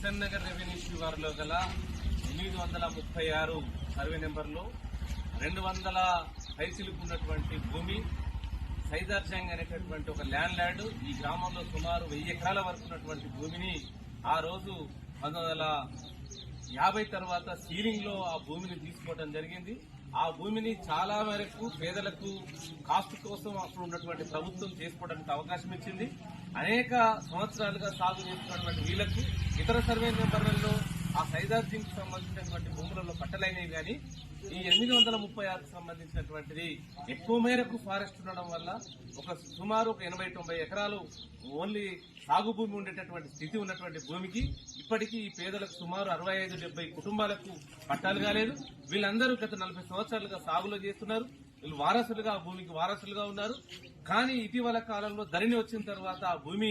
Kishan Nagar revenue శివారులో గల ఎనిమిది వందల ముప్పై ఆరు సర్వే నెంబర్లో రెండు వందల పైసలకు ఉన్నటువంటి భూమి సైదార్జంగ్ అనేటటువంటి ఒక ల్యాండ్ ల్యాండ్ ఈ గ్రామంలో సుమారు వెయ్యి ఎకరాల వరకు ఉన్నటువంటి భూమిని ఆ రోజు పంతొమ్మిది యాభై తర్వాత సీలింగ్లో ఆ భూమిని తీసుకోవడం జరిగింది. ఆ భూమిని చాలా మేరకు పేదలకు కాస్ట్ కోసం అప్పుడు ఉన్నటువంటి ప్రభుత్వం చేసుకోవడానికి అవకాశం ఇచ్చింది. అనేక సంవత్సరాలుగా సాగు చేస్తున్నటువంటి వీళ్ళకు ఇతర సర్వే నెంబర్లలో ఆ సైదార్జింగ్ సంబంధించినటువంటి భూములలో పట్టలైనవి కానీ ఈ ఎనిమిది వందల ముప్పై ఆరుకు సంబంధించినటువంటిది ఎక్కువ మేరకు ఫారెస్ట్ ఉండడం వల్ల ఒక సుమారు ఒక ఎనభై తొంభై ఎకరాలు ఓన్లీ సాగు భూమి ఉండేటటువంటి స్థితి ఉన్నటువంటి భూమికి ఇప్పటికీ ఈ పేదలకు సుమారు అరవై ఐదు డెబ్బై కుటుంబాలకు పట్టాలు కాలేదు. వీళ్ళందరూ గత నలభై సంవత్సరాలుగా సాగులో చేస్తున్నారు. వీళ్ళు వారసులుగా ఆ భూమికి వారసులుగా ఉన్నారు. కానీ ఇటీవల కాలంలో ధరణి వచ్చిన తర్వాత ఆ భూమి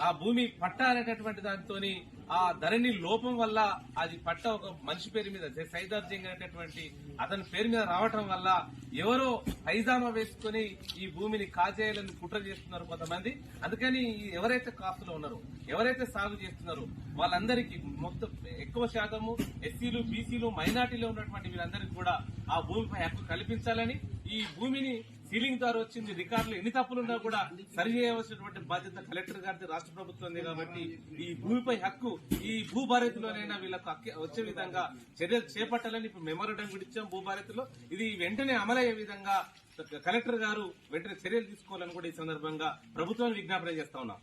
ఆ భూమి పట్ట అనేటటువంటి దానితోని ఆ ధరణి లోపం వల్ల అది పట్ట ఒక మనిషి పేరు మీద సైదార్జింగ్ అనేటటువంటి అతని పేరు మీద రావటం వల్ల ఎవరో హైజామా వేసుకుని ఈ భూమిని కాజేయాలని కుట్ర చేస్తున్నారు కొంతమంది. అందుకని ఎవరైతే కాస్తులో ఉన్నారో ఎవరైతే సాగు చేస్తున్నారో వాళ్ళందరికీ మొత్తం ఎక్కువ శాతము ఎస్సీలు బీసీలు మైనార్టీలో ఉన్నటువంటి వీళ్ళందరికీ కూడా ఆ భూమిపై హక్కు కల్పించాలని ఈ భూమిని సీలింగ్ ద్వారా వచ్చింది రికార్డులు ఎన్ని తప్పులున్నా కూడా సరి చేయవలసినటువంటి బాధ్యత కలెక్టర్ గారిది రాష్ట్ర ప్రభుత్వం కాబట్టి ఈ భూమిపై హక్కు ఈ భూభారతిలోనైనా వీళ్ళకు వచ్చే విధంగా చర్యలు చేపట్టాలని ఇప్పుడు మెమోరండం కూడా ఇచ్చాం భూభారతిలో. ఇది వెంటనే అమలయ్యే విధంగా కలెక్టర్ గారు వెంటనే చర్యలు తీసుకోవాలని కూడా ఈ సందర్భంగా ప్రభుత్వాన్ని విజ్ఞాపన చేస్తా ఉన్నాం.